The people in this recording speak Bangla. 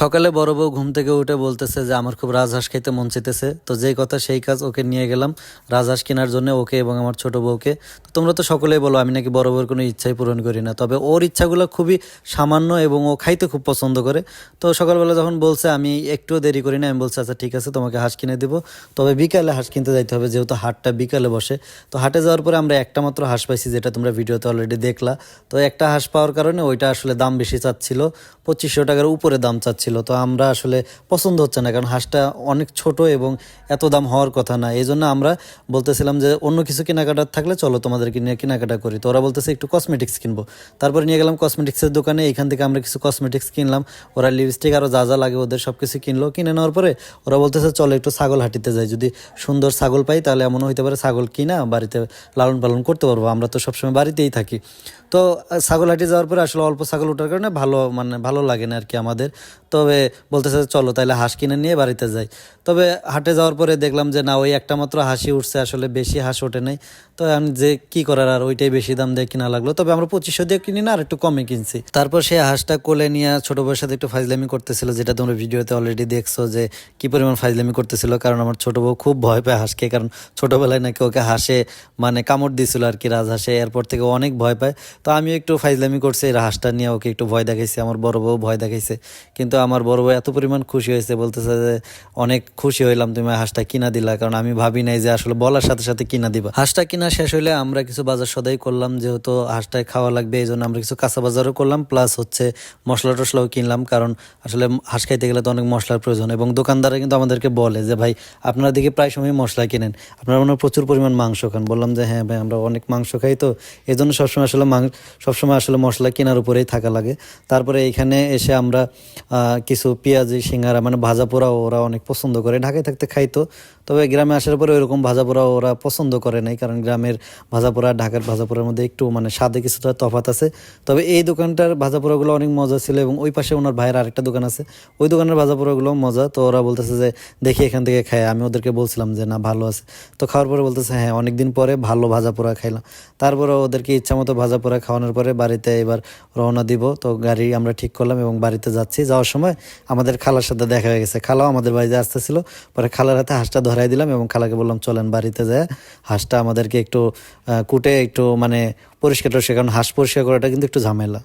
সকালে বড় বউ ঘুম থেকে উঠে বলতেছে যে, আমার খুব রাজহাঁস খেতে মন চেতেছে তো যেই কথা সেই কাজ ওকে নিয়ে গেলাম, রাজহাঁস কেনার জন্য ওকে এবং আমার ছোট বউকে। তো তোমরা তো সকলেই বলো, আমি নাকি বড় বউর কোনো ইচ্ছাই পূরণ করি না। তবে ওর ইচ্ছাগুলো খুবই সামান্য এবং ও খাইতে খুব পছন্দ করে। তো সকালবেলা যখন বলছে, আমি একটুও দেরি করি না, আমি বলছি আচ্ছা ঠিক আছে, তোমাকে হাঁস কিনে দেবো। তবে বিকালে হাঁস কিনতে যাইতে হবে, যেহেতু হাটটা বিকালে বসে। তো হাটে যাওয়ার পরে আমরা একটা মাত্র হাঁস পাইছি, যেটা তোমরা ভিডিওতে অলরেডি দেখলা। তো একটা হাঁস পাওয়ার কারণে ওইটা আসলে দাম বেশি চাচ্ছিল, পঁচিশশো টাকার উপরে দাম চাচ্ছিল। তো আমরা আসলে পছন্দ হচ্ছে না, কারণ হাঁসটা অনেক ছোট এবং এত দাম হওয়ার কথা না। এই জন্য আমরা বলতেছিলাম যে, অন্য কিছু কেনাকাটার থাকলে চলো তোমাদেরকে নিয়ে কেনাকাটা করি। তো ওরা বলতেছে, একটু কসমেটিক্স কিনবো। তারপরে নিয়ে গেলাম কসমেটিক্সের দোকানে, এখান থেকে আমরা কিছু কসমেটিক্স কিনলাম। ওরা লিপস্টিক আরও যা যা লাগে ওদের সব কিছু কিনলো। কিনে নেওয়ার পরে ওরা বলতেছে, চলো একটু ছাগল হাঁটিতে যাই। যদি সুন্দর ছাগল পাই, তাহলে এমনও হইতে পারে ছাগল কিনা বাড়িতে লালন পালন করতে পারব। আমরা তো সবসময় বাড়িতেই থাকি। তো ছাগল হাঁটি যাওয়ার পরে আসলে অল্প ছাগল ওঠার কারণে ভালো মানে ভালো লাগে না আর কি আমাদের। তবে বলতেছে, চলো তাহলে হাঁস কিনে নিয়ে বাড়িতে যাই। তবে হাটে যাওয়ার পরে দেখলাম যে, না, ওই একটা মাত্র হাসি উঠছে, আসলে বেশি হাঁস ওঠে নাই। তো আমি যে, কি করার, আর ওইটাই বেশি দাম দিয়ে কিনা লাগল? তবে আমরা পঁচিশশো দিয়ে কিনি না, আর একটু কমে কিনছি। তারপর সে হাঁসটা কোলে নিয়ে ছোট বউয়ের সাথে একটু ফাইজলামি করতেছিল, যেটা তোমরা ভিডিওতে অলরেডি দেখছ যে, কি পরিমাণ ফাইজলামি করতেছিল, কারণ আমার ছোট বউ খুব ভয় পায় হাঁসকে কারণ ছোটবেলায় নাকি ওকে হাসে মানে কামড় দিয়েছিল আর কি রাজহাঁসে, এরপর থেকে অনেক ভয় পায়। তো আমিও একটু ফাইজলামি করছি, এই হাঁসটা নিয়ে ওকে একটু ভয় দেখাইছি, আমার বড় বউ ভয় দেখাইছে। কিন্তু আমার বড় বউ এত পরিমাণ খুশি হয়েছে, বলতেছে যে, অনেক খুশি হইলাম, তুমি হাঁসটা কিনা দিলা, কারণ আমি ভাবি নাই যে আসলে বলার সাথে সাথে কিনা দিবা। হাঁসটা কিনা শেষ হইলে আমরা কিছু বাজার সদাই করলাম, যেহেতু হাঁসটায় খাওয়া লাগবে এই জন্য আমরা কিছু কাঁচা বাজারও করলাম প্লাস হচ্ছে মশলা টশলাও কিনলাম, কারণ আসলে হাঁস খাইতে গেলে তো অনেক মশলার প্রয়োজন, এবং দোকানদাররা কিন্তু আমাদেরকে বলে যে, ভাই, আপনারা দিকে প্রায় সময় মশলা কিনেন, আপনারা মনে প্রচুর পরিমাণ মাংস খান। বললাম যে হ্যাঁ ভাই, আমরা অনেক মাংস খাই তো এই জন্য সবসময় আসলে মাংস সবসময় আসলে মশলা কেনার উপরেই থাকা লাগে। তারপরে এখানে এসে আমরা কিছু পেঁয়াজি, সিঙ্গারা মানে ভাজা পোড়াও ওরা অনেক পছন্দ করে। ঢাকায় থাকতে খাইতো, তবে গ্রামে আসার পরে ওইরকম ভাজা পোড়া ওরা পছন্দ করে নাই, কারণ গ্রামের ভাজা পোড়া, ঢাকার ভাজা পোড়ার মধ্যে একটু মানে স্বাদে কিছুটা তফাত আছে। তবে এই দোকানটার ভাজা পোড়াগুলো অনেক মজা ছিল এবং ওই পাশে ওনার ভাইয়ের আরেকটা দোকান আছে। ওই দোকানের ভাজা পোড়াগুলো মজা। তো ওরা বলতেছে যে, দেখি এখান থেকে খাই। আমি ওদেরকে বলছিলাম যে, না, ভালো আছে। তো খাওয়ার পরে বলতেছে হ্যাঁ অনেকদিন পরে ভালো ভাজা পোড়া খাইলাম। তারপরে ওদেরকে ইচ্ছা মতো ভাজা পোড়া খাওয়ানোর পরে বাড়িতে এবার রওনা দিব। তো গাড়ি আমরা ঠিক করলাম এবং বাড়িতে যাচ্ছি। যাওয়ার সময় আমাদের খালার সাথে দেখা হয়ে গেছে। খালাও আমাদের বাড়িতে আসতেছিল। পরে খালার হাতে হাঁসটা ধরাই দিলাম এবং খালাকে বললাম, চলেন বাড়িতে যায় হাঁসটা আমাদেরকে একটু কুটে একটু মানে পরিষ্কার টরিষ্কার, কারণ হাঁস পরিষ্কার করাটা কিন্তু একটু ঝামেলা।